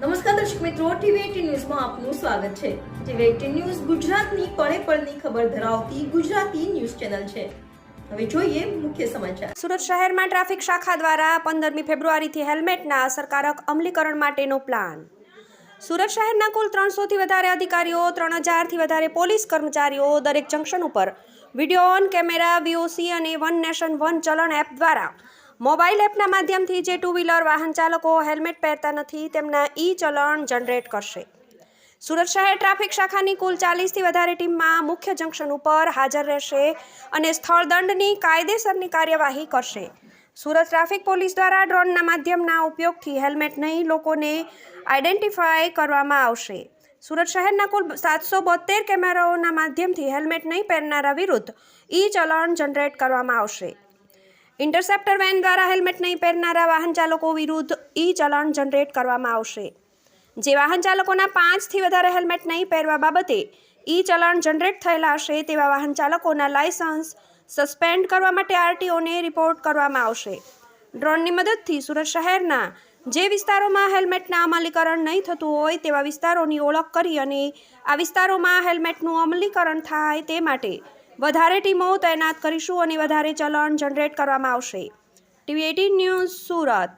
નમસ્કાર દર્શક મિત્રો, ટીવી એટીન ન્યૂઝમાં આપનું સ્વાગત છે. ટીવી એટીન ન્યૂઝ ગુજરાતની પળે પળની ખબર ધરાવતી ગુજરાતી ન્યૂઝ ચેનલ છે. હવે જોઈએ મુખ્ય સમાચાર. સુરત શહેરમાં ટ્રાફિક શાખા દ્વારા પંદરમી ફેબ્રુઆરીથી હેલ્મેટના અસરકારક અમલીકરણ માટેનો પ્લાન. સુરત શહેરના કુલ ત્રણસોથી વધારે અધિકારીઓ, ત્રણ હજારથી વધારે પોલીસ કર્મચારીઓ દરેક જંકશન ઉપર video on camera V O C અને one nation one challan app દ્વારા મોબાઈલ એપના માધ્યમથી જે ટુ વ્હીલર વાહન ચાલકો હેલ્મેટ પહેરતા નથી, તેમના ઈ ચલણ જનરેટ કરશે. સુરત શહેર ટ્રાફિક શાખાની કુલ ચાલીસથી વધારે ટીમમાં મુખ્ય જંકશન ઉપર હાજર રહેશે અને સ્થળદંડની કાયદેસરની કાર્યવાહી કરશે. સુરત ટ્રાફિક પોલીસ દ્વારા ડ્રોનના માધ્યમના ઉપયોગથી હેલ્મેટ નહીં લોકોને આઈડેન્ટિફાય કરવામાં આવશે. સુરત શહેરના કુલ સાતસો બોતેર કેમેરાઓના માધ્યમથી હેલ્મેટ નહીં પહેરનારા વિરુદ્ધ ઈ ચલણ જનરેટ કરવામાં આવશે. ઇન્ટરસેપ્ટર વેન દ્વારા હેલ્મેટ નહીં પહેરનારા વાહન ચાલકો વિરુદ્ધ ઈ ચલણ જનરેટ કરવામાં આવશે. જે વાહન ચાલકોના પાંચથી વધારે હેલ્મેટ નહીં પહેરવા બાબતે ઈ ચલણ જનરેટ થયેલા હશે તેવા વાહન ચાલકોના લાયસન્સ સસ્પેન્ડ કરવા માટે આરટીઓને રિપોર્ટ કરવામાં આવશે. ડ્રોનની મદદથી સુરત શહેરના જે વિસ્તારોમાં હેલ્મેટના અમલીકરણ નહીં થતું હોય તેવા વિસ્તારોની ઓળખ કરી અને આ વિસ્તારોમાં હેલ્મેટનું અમલીકરણ થાય તે માટે વધારે ટીમો તૈનાત કરીશું અને વધારે ચલણ જનરેટ કરવામાં આવશે. TV eighteen news Surat.